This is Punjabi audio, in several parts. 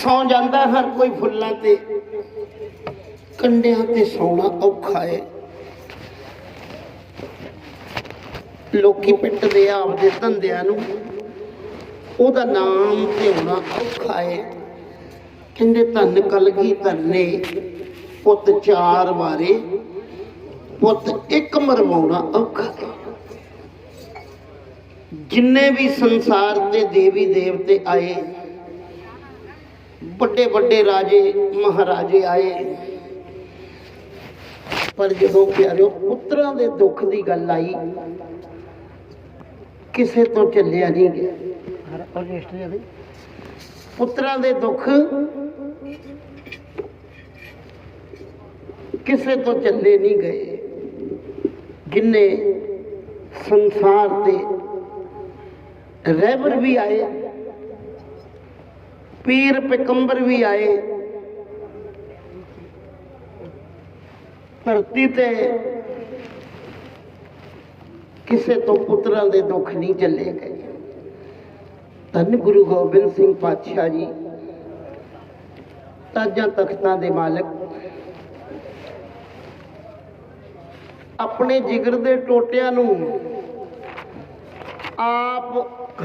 ਸੌ ਜਾਂਦਾ ਹਰ ਕੋਈ ਫੁੱਲਾਂ ਤੇ। ਕੰਡਿਆਂ ਤੇ ਸੌਣਾ ਔਖਾ ਏ। ਲੋਕੀ ਪਿੱਟਦੇ ਆ ਆਪਦੇ ਧੰਦਿਆਂ ਨੂੰ ਉਹਦਾ ਨਾਮ ਤੇ ਹੋਣਾ ਔਖਾ ਏ। ਕਹਿੰਦੇ ਧੰਨ ਕਲਗੀ ਧਰਨੇ ਪੁੱਤ ਚਾਰ ਵਾਰੇ, ਪੁੱਤ ਇੱਕ ਮਰਵਾਉਣਾ ਔਖਾ ਏ। ਜਿੰਨੇ ਵੀ ਸੰਸਾਰ ਤੇ ਦੇਵੀ ਦੇਵਤੇ ਆਏ ਵੱਡੇ ਵੱਡੇ ਰਾਜੇ, ਮਹਾਰਾਜੇ ਆਏ। ਪਰ ਜਦੋਂ ਪਿਆਰਿਓ, ਪੁੱਤਰਾਂ ਦੇ ਦੁੱਖ ਦੀ ਗੱਲ ਆਈ, ਕਿਸੇ ਤੋਂ ਚੱਲਿਆ ਨਹੀਂ ਗਿਆ। ਪੁੱਤਰਾਂ ਦੇ ਦੁੱਖ ਕਿਸੇ ਤੋਂ ਚੱਲੇ ਨਹੀਂ ਗਏ, ਜਿੰਨੇ ਸੰਸਾਰ ਤੇ ਰਹਿਬਰ ਵੀ ਆਏ। ਪੀਰ ਪੈਗੰਬਰ ਵੀ ਆਏ। ਧਰਤੀ ਤੇ ਕਿਸੇ ਤੋਂ ਪੁੱਤਰਾਂ ਦੇ ਦੁੱਖ ਨਹੀਂ ਚੱਲੇ ਗਏ। ਧੰਨ ਗੁਰੂ ਗੋਬਿੰਦ ਸਿੰਘ ਪਾਤਸ਼ਾਹ ਜੀ, ਤਾਜਾਂ ਤਖਤਾਂ ਦੇ ਮਾਲਕ, ਆਪਣੇ ਜਿਗਰ ਦੇ ਟੋਟਿਆਂ ਨੂੰ ਆਪ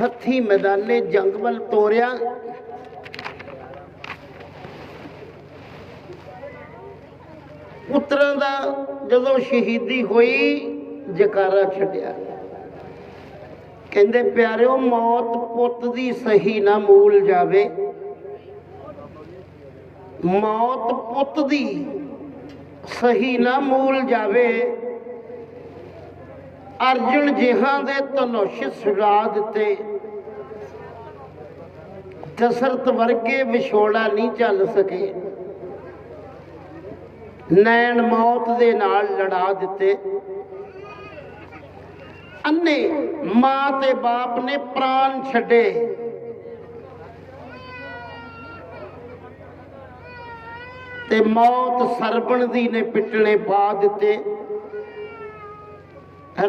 ਹੱਥੀ ਮੈਦਾਨੇ ਜੰਗ ਵੱਲ ਤੋਰਿਆ। ਪੁੱਤਰਾਂ ਦਾ ਜਦੋਂ ਸ਼ਹੀਦੀ ਹੋਈ, ਜਕਾਰਾ ਛੱਡਿਆ। ਕਹਿੰਦੇ, ਪਿਆਰਿਓ, ਮੌਤ ਪੁੱਤ ਦੀ ਸਹੀ ਨਾ ਮੂਲ ਜਾਵੇ। ਮੌਤ ਪੁੱਤ ਦੀ ਸਹੀ ਨਾ ਮੂਲ ਜਾਵੇ। ਅਰਜੁਨ ਜਿਹਾਂ ਦੇ ਧਨੁਸ਼ ਸੁਰਾ ਦਿੱਤੇ। ਦਸਰਤ ਵਰਗੇ ਵਿਛੋੜਾ ਨਹੀਂ ਚੱਲ ਸਕੇ। ਨੈਣ ਮੌਤ ਦੇ ਨਾਲ ਲੜਾ ਦਿੱਤੇ। ਅੰਨੇ ਮਾਂ ਤੇ ਬਾਪ ਨੇ ਪ੍ਰਾਣ ਛੱਡੇ। ਤੇ ਮੌਤ ਸਰਬਣ ਦੀ ਨੇ ਪਿੱਟਣੇ ਪਾ ਦਿੱਤੇ।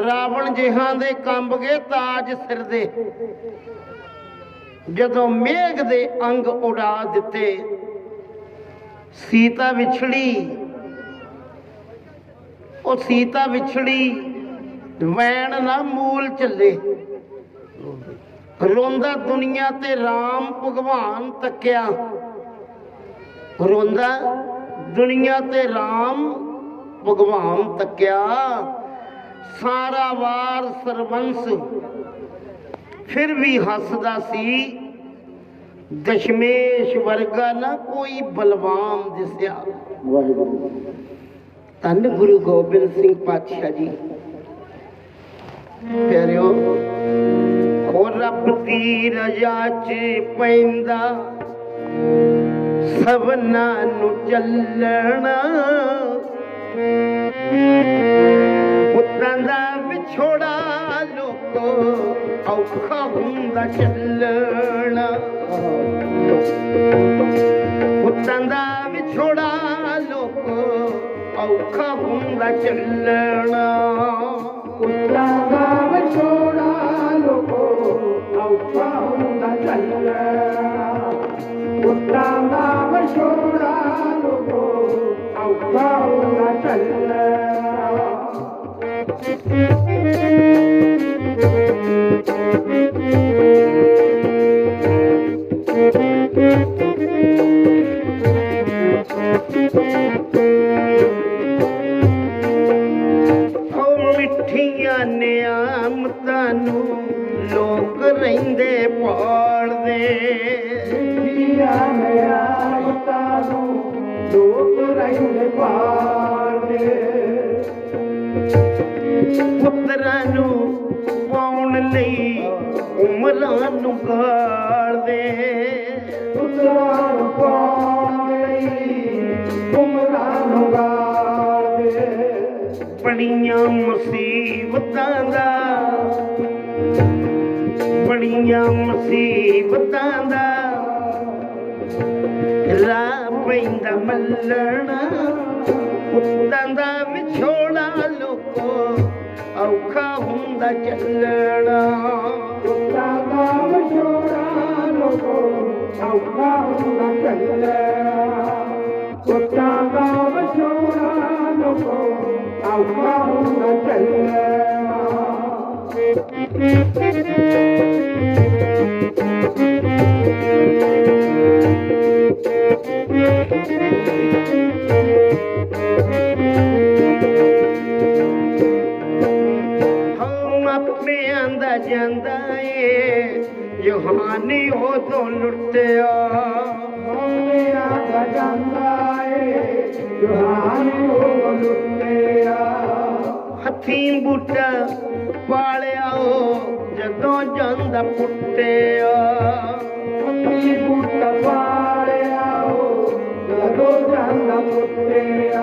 ਰਾਵਣ ਜਿਹਾਂ ਦੇ ਕੰਬ ਗਏ, ਤਾਜ ਸਿਰ ਦੇ। ਜਦੋਂ ਮੇਘ ਦੇ ਅੰਗ ਉਡਾ ਦਿੱਤੇ, ਸੀਤਾ ਵਿਛੜੀ ਉਹ ਸੀਤਾ ਵਿਛੜੀ, ਵੈਣ ਨਾ ਮੂਲ ਚੱਲੇ ਰੋਂਦਾ ਦੁਨੀਆ ਤੇ RAM ਭਗਵਾਨ ਤੱਕਿਆ। ਰੋਂਦਾ ਦੁਨੀਆ ਤੇ RAM ਭਗਵਾਨ ਤੱਕਿਆ। ਸਾਰਾ ਵਾਰ ਸਰਵੰਸ ਫਿਰ ਵੀ ਹੱਸਦਾ ਸੀ। ਦਸ਼ਮੇਸ਼ ਵਰਗਾ ਨਾ ਕੋਈ ਬਲਵਾਨ ਦਿਸਿਆ। ਧੰਨ ਗੁਰੂ ਗੋਬਿੰਦ ਸਿੰਘ ਪਾਤਸ਼ਾਹ ਜੀ। ਪਿਆਰਿਓ ਹੋ ਰੱਬ ਦੀ ਰਜਾ ਚ ਪੈਂਦਾ? ਸਭਨਾਂ ਨੂੰ ਚੱਲਣਾ। ਪੁੱਤਾਂ ਦਾ ਵਿਛੋੜਾ ਲੋਕੋ ਔਖਾ ਹੁੰਦਾ ਚੱਲਣਾ। ਪੁੱਤਾਂ ਦਾ ਔਖਾ ਹੁੰਦਾ ਚੱਲਣਾ। ਪੁੱਤਾਂ ਦਾ ਵਿਛੋੜਾ ਲੋਕੋ, ਔਖਾ ਹੁੰਦਾ ਚੱਲਣਾ। ਪੁੱਤਾਂ ਦਾ ਵਿਛੋੜਾ ਲੋਕੋ, ਔਖਾ ਹੁੰਦਾ ਚੱਲਣਾ। ਲਈ ਉਮਰਾਂ ਨੂੰ ਗਾਲਦੇ ਪੁੱਤਰਾਂ ਨੂੰ ਪਾਉਣ ਲਈ ਉਮਰਾਂ ਨੂੰ ਗਾਲਦੇ ਬੜੀਆਂ ਮੁਸੀਬਤਾਂ ਦਾ। ਬੜੀਆਂ ਮੁਸੀਬਤਾਂ ਦਾ। ਰਾਹ ਪੈਂਦਾ ਮੱਲਣਾ ਪੁੱਤਾਂ ਦਾ। ਹੁੰਦਾ ਚੱਲਣਾ ਪੁੱਤਾਂ ਦਾ ਵਿਛੋੜਾ ਲੋਕੋ ਔਖਾ ਹੁੰਦਾ ਚੱਲਣਾ ਕੁੱਤਾਂ ਦਾ ਵਿਛੋੜਾ ਲੋਕੋ ਔਖਾ ਹੁੰਦਾ ਚੱਲਣਾ ਹੱਥੀਂ ਬੂਟਾ ਪਾਲਿਆ ਜਦੋਂ ਜਾਂਦਾ ਪੁੱਟਿਆ। ਕੀ ਬੁੱਟ ਪਾੜਿਆ ਜਦੋਂ ਜਾਂਦਾ ਪੁੱਟਿਆ।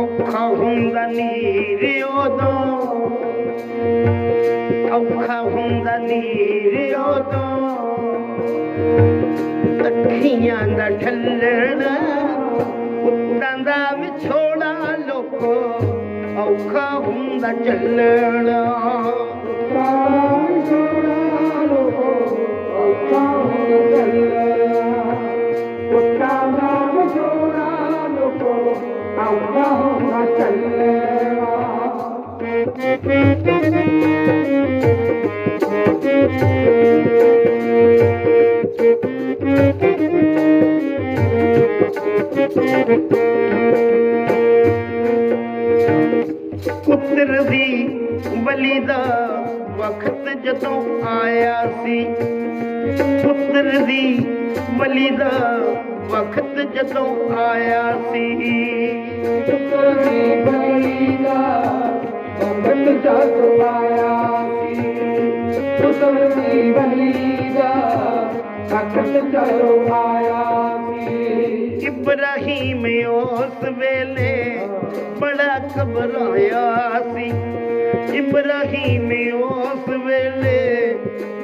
ਔਖਾ ਹੁੰਦਾ ਨੀਰ ਉਦੋਂ, ਔਖਾ ਹੁੰਦਾ ਨੀਰ ਉਦੋਂ। ਅੱਖੀਆਂ ਦਾ ਠੱਲਣ ਕੁੱਤਾਂ ਦਾ ਵਿਛੋੜਾ ਲੋਕੋ ਔਖਾ ਹੁੰਦਾ ਚੱਲਣਾ। ਪੁੱਤਰ ਦੀ ਬਲੀ ਦਾ ਵਕਤ ਜਦੋਂ ਆਇਆ ਸੀ। ਪੁੱਤਰ ਦੀ ਬਲੀ ਦਾ ਵਕਤ ਜਦੋਂ ਆਇਆ ਸੀ। ਪੁੱਤਰੀ ਬਲੀ ਦਾ ਵਕਤ ਜਦ ਆਇਆ ਸੀ। ਪੁੱਤਰੀ ਬਲੀ ਦਾ ਵਕਤ ਜਦ ਆਇਆ ਸੀ। ਇਬਰਾਹੀਮ ਉਸ ਵੇਲੇ ਬੜਾ ਘਬਰਾਇਆ ਸੀ ਇਬਰਾਹੀਮ ਉਸ ਵੇਲੇ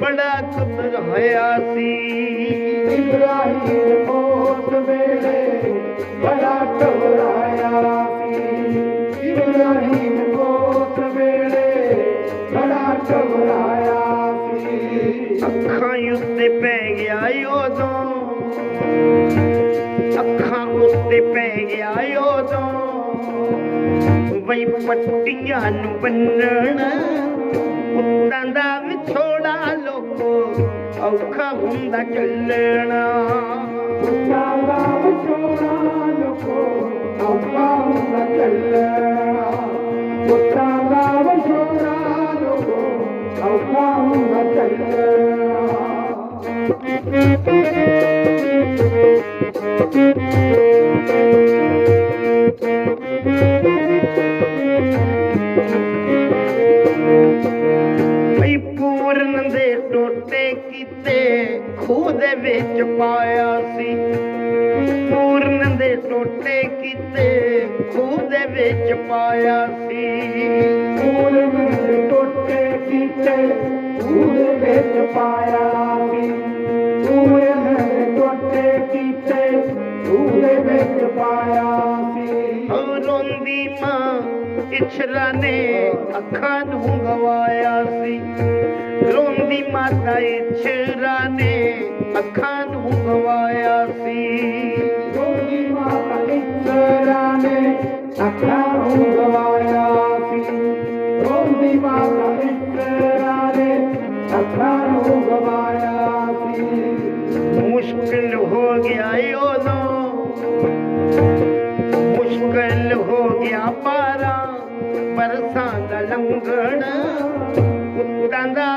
ਬੜਾ ਘਬਰਾਇਆ ਸੀ ਇਬਰਾਹੀਮ ਉਸ ਵੇਲੇ ਬੜਾ ਘਬਰਾਇਆ ਸੀ ਇਬਰਾਹੀਮ ਉਸ ਵੇਲੇ ਬੜਾ ਘਬਰਾਇਆ ਸੀ ਅੱਖਾਂ ਉੱਤੇ ਪੈ ਗਿਆ ਉਦੋਂ ਪੈ ਗਿਆ ਉਦੋਂ ਵਈ ਪੱਟੀਆਂ ਨੂੰ ਬੰਨਣ ਕੁੱਤਾਂ ਦਾ ਵਿਛੋੜਾ ਲੋਕੋ ਔਖਾ ਹੁੰਦਾ ਚੱਲਣਾ ਕਾਲਾ ਵਿਛੋੜਾ ਲੋਕੋ ਔਖਾ ਹੁੰਦਾ ਚੱਲਣਾ ਕਾਲਾ ਵਿਛੋੜਾ ਲੋਕੋ ਔਖਾ ਹੁੰਦਾ ਚੱਲਣਾ ਭਈ ਦੇ ਵਿੱਚ ਪਾਇਆ ਸੀ। ਪੂਰਨ ਦੇ ਟੋਟੇ ਕੀਤੇ ਖੂਹ ਦੇ ਵਿੱਚ ਪਾਇਆ ਸੀ। ਪੂਰਨ ਦੇ ਟੋਟੇ ਕੀਤੇ ਉਹਦੇ ਵਿੱਚ ਪਾਇਆ ਸੀ। ਪੂਰਨ ਦੇ ਟੋਟੇ ਕੀਤੇ ਉਹਦੇ ਵਿੱਚ ਪਾਇਆ ਸੀ। ਰੋਂਦੀ ਮਾਂ ਇਛਰਾ ਨੇ ਅੱਖਾਂ ਨੂੰ ਗਵਾਇਆ ਸੀ। ਰੋਂਦੀ ਮਾਤਾ ਇਛਰਾ ਨੇ ਅੱਖਾਂ ਨੂੰ ਗਵਾਇਆ ਸੀ। ਗੋਦੀ ਮਾਤਾ ਇਸਰਾ ਨੇ ਅੱਖਾਂ ਨੂੰ ਗਵਾਇਆ ਸੀ। ਗੋਦੀ ਮਾਤਾ ਇਸਰਾ ਨੇ ਅੱਖਾਂ ਨੂੰ ਗਵਾਇਆ ਸੀ। ਮੁਸ਼ਕਿਲ ਹੋ ਗਿਆ ਉਦੋਂ। ਮੁਸ਼ਕਿਲ ਹੋ ਗਿਆ ਪਾਰਾ ਪਰਸਾਂ ਦਾ ਲੰਘਣਾ। ਕੁੱਤਾਂ ਦਾ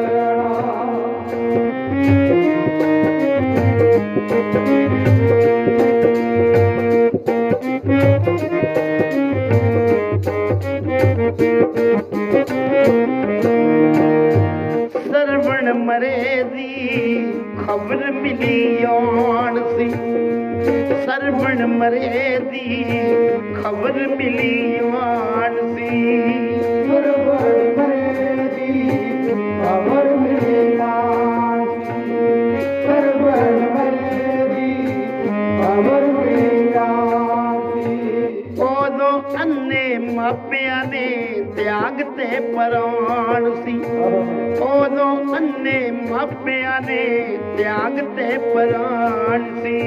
ਖਬਰ ਮਿਲੀ ਆਣ ਸੀ ਸਰਵਣ ਮਰੇ ਦੀ ਖਬਰ ਮਿਲੀ ਆਣ ਸੀ ਸਰਵਣ ਮਰੇ ਦੀ ਖਬਰ ਮਿਲੀ ਆਣ ਸੀ ਸਰਵਣ ਮਰੇ ਦੀ ਖਬਰ ਮਿਲੀ ਆਣ ਸੀ ਉਦੋਂ ਅੰਨੇ ਮਾਪਿਆਂ ਨੇ ਤਿਆਗ ਤੇ ਪਰਾਣ ਸੀ। ਮਾਪਿਆਂ ਨੇ ਤਿਆਗ ਤੇ ਪ੍ਰਾਣ ਸੀ।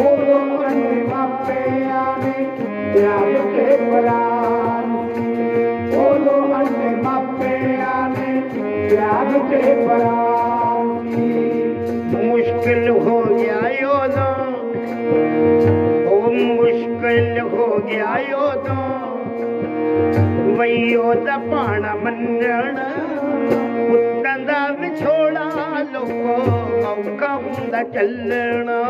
ਉਦੋਂ ਅੰਨੇ ਮਾਪਿਆਂ ਨੇ ਤਿਆਗ ਕੇ ਪ੍ਰਾਨ ਉਦੋਂ ਅੰਨੇ ਮਾਪਿਆਂ ਨੇ ਤਿਆਗ ਕੇ ਪ੍ਰਾਨ ਮੁਸ਼ਕਿਲ ਹੋ ਗਿਆ ਉਦੋਂ। ਉਹ ਮੁਸ਼ਕਿਲ ਹੋ ਗਿਆ ਉਦੋਂ। ਵਈ ਉਹਦਾ ਪਾਣਾ ਮੰਨਣ ਦਾ ਲੋਕੋ ਮੌਕਾ ਹੁੰਦਾ ਚੱਲਣਾ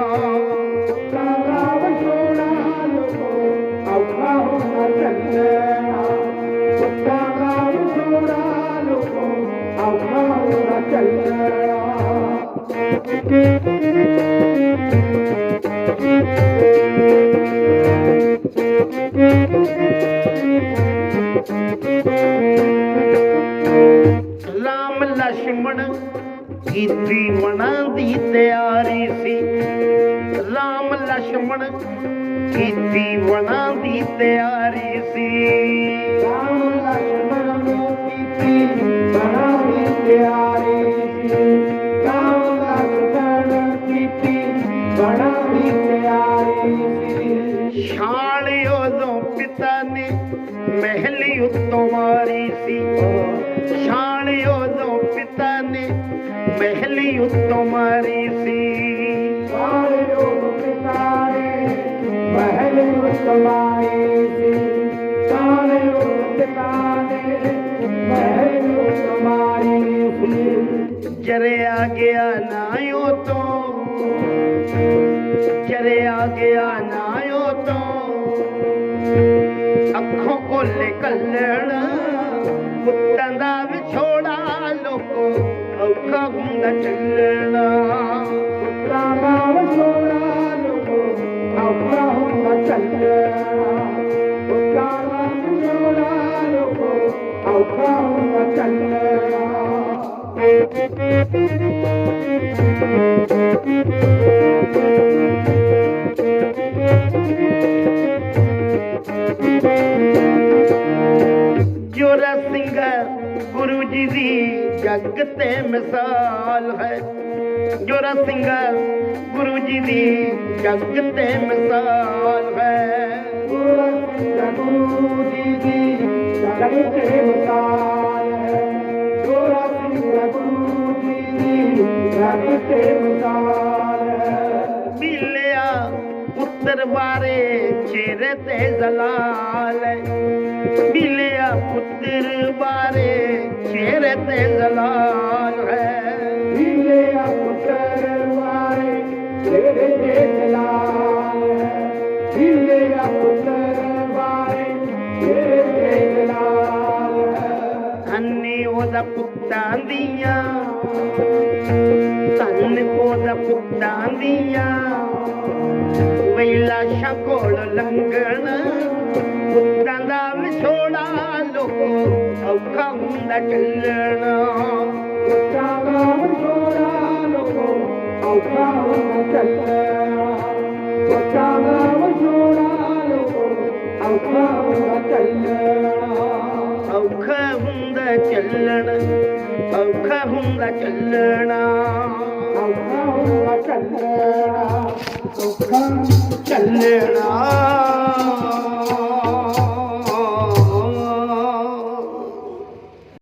ਕੀਤੀ ਮਨਾਂ ਦੀ ਤਿਆਰੀ ਸੀ। ਰਾਮ ਲక్ష్మణ ਕੀਤੀ ਮਨਾਂ ਦੀ ਤਿਆਰੀ ਸੀ। ਰਾਮ ਲక్ష్మణ ਨੇ ਕੀਤੀ ਮਨਾਂ ਦੀ ਤਿਆਰੀ ਸੀ। ਰਾਮ ਲక్ష్మణ ਕੀਤੀ ਮਨਾਂ ਦੀ ਤਿਆਰੀ ਸੀ। ਛਾਲਿਓ ਦੋ ਪਿਤਾ ਨੇ ਮਹਿਲ ਉੱਤੋਂ ਮਹਿਲ ਉੱਤੋਂ ਮਾਰੀ ਸੀ ਸਾਰੇ ਲੋਕ ਪਿਤਾਰੇ ਮਹਿਲ ਉਤਮਾਈ ਸੀ ਸਾਰੇ ਲੋਕ ਪਿਤਾਰੇ ਮਹਿਲ ਉਤਮਾਈ ਸੀ ਜਰਿਆ ਗਿਆ ਨਾ ਉਹ ਤੋਂ ਜਰਿਆ ਗਿਆ ਨਾ ਉਹ ਤੋਂ ਅੱਖੋਂ ਕੋਲੇ ਕੱਲਣ ਔਖਾ ਹੁੰਦਾ ਚੱਲਣਾ ਕਾਲਾ ਵਛੋੜਾ ਲੋਕੋ ਔਖਾ ਹੁੰਦਾ ਚੱਲਣਾ ਕਾਲਾ ਜੱਗ ਤੇ ਮਿਸਾਲ ਹੈ? ਜੋਰਾ ਸਿੰਘ ਗੁਰੂ ਜੀ ਦੀ ਜੱਗ ਤੇ ਮਿਸਾਲ ਹੈ? ਗੁਰੂ ਜੀ ਦੀ ਜਗ ਤੇ ਮਿਸਾਲ ਹੈ? ਗੋਰਾ ਸਿੰਘ ਗੁਰੂ ਜੀ ਦੀ ਜਗ ਤੇ ਮਿਸਾਲ ਹੈ? ਮਿਲਿਆ ਪੁੱਤਰ ਬਾਰੇ ਚਿਹਰੇ ਤੇ ਜ਼ਲਾਲ ਹੈ। ਮਿਲਿਆ ਪੁੱਤਰ ਬਾਰੇ ਚਿਹਰੇ ਤੇ ਜ਼ਲਾਲ ਹੈ। ਹੀਲੇ ਪੁੱਤਰ ਵਾਰੇ ਤੇਰੇ ਤੇ ਜਲਾਲ ਹੈ। ਹੀਲੇ ਪੁੱਤਰ ਵਾਰੇ ਤੇਰੇ ਤੇ ਜਲਾਲ ਹੈ। ਅੰਨੀ ਉਹਦਾ ਪੁੱਤਾਂ ਦੀਆਂ ਧੰਨ ਉਹਦਾ ਪੁੱਤਾਂ ਦੀਆਂ। ਵੇਲਾ ਸ਼ਕੋਲ ਲੰਗਣ ਚੱਲਣਾ ਔਖਾ ਹੁੰਦਾ ਚੱਲਣ ਔਖਾ ਹੁੰਦਾ ਚੱਲਣਾ ਔਖਾ ਹੁੰਦਾ ਚੱਲਣਾ ਔਖਾ ਚੱਲਣਾ